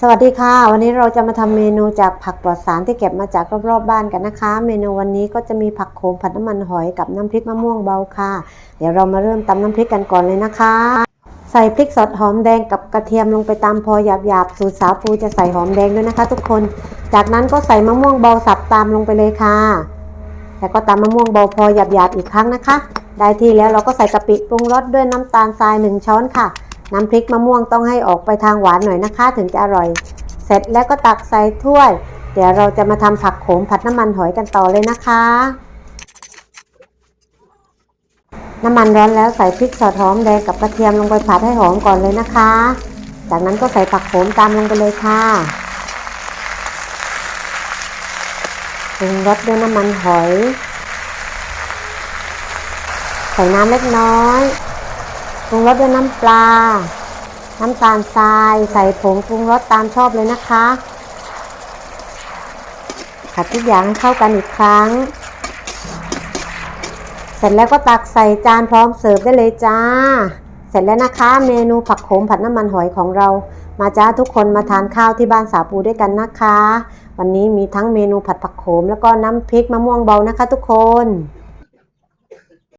สวัสดีค่ะ วันนี้เราจะมาทำเมนูจากผักปลอดสารที่เก็บมาจากรอบๆบ้านกันนะคะ เมนูวันนี้ก็จะมีผักโขมผัดน้ำมันหอยกับน้ำพริกมะม่วงเบาค่ะ เดี๋ยวเรามาเริ่มตำน้ำพริกกันก่อนเลยนะคะ ใส่พริกสดหอมแดงกับกระเทียมลงไปตามพอหยาบๆสูตรสาวปูจะใส่หอมแดงด้วยนะคะ ทุกคน จากนั้นก็ใส่มะม่วงเบาสับตามลงไปเลยค่ะแล้วก็ตำมะม่วงเบาพอหยาบๆอีกครั้งนะคะ ได้ที่แล้วเราก็ใส่กะปิปรุงรสด้วยน้ำตาลทรายหนึ่งช้อนค่ะ น้ำพริกมะม่วงต้องให้ออกไปทางหวานหน่อยนะคะ ถึงจะอร่อย เสร็จแล้วก็ตักใส่ถ้วย เดี๋ยวเราจะมาทำผักโขมผัดน้ำมันหอยกันต่อเลยนะคะ น้ำมันร้อนแล้วใส่พริกสดหอมแดงกับกระเทียมลงไปผัดให้หอมก่อนเลยนะคะ จากนั้นก็ใส่ผักโขมตามลงไปเลยค่ะปรุงรสด้วยน้ำมันหอย ใส่น้ำเล็กน้อย ปรุงรสด้วยน้ำปลา น้ำตาลทราย ใส่ผงปรุงรสตามชอบเลยนะคะ ผัดทุกอย่างให้เข้ากันอีกครั้ง เสร็จแล้วก็ตักใส่จานพร้อมเสิร์ฟได้เลยจ้า เสร็จแล้วนะคะ เมนูผักโขมผัดน้ำมันหอยของเรา มาจ้าทุกคนมาทานข้าวที่บ้านสาปูด้วยกันนะคะ วันนี้มีทั้งเมนูผัดผักโขมแล้วก็น้ำพริกมะม่วงเบานะคะ ทุกคน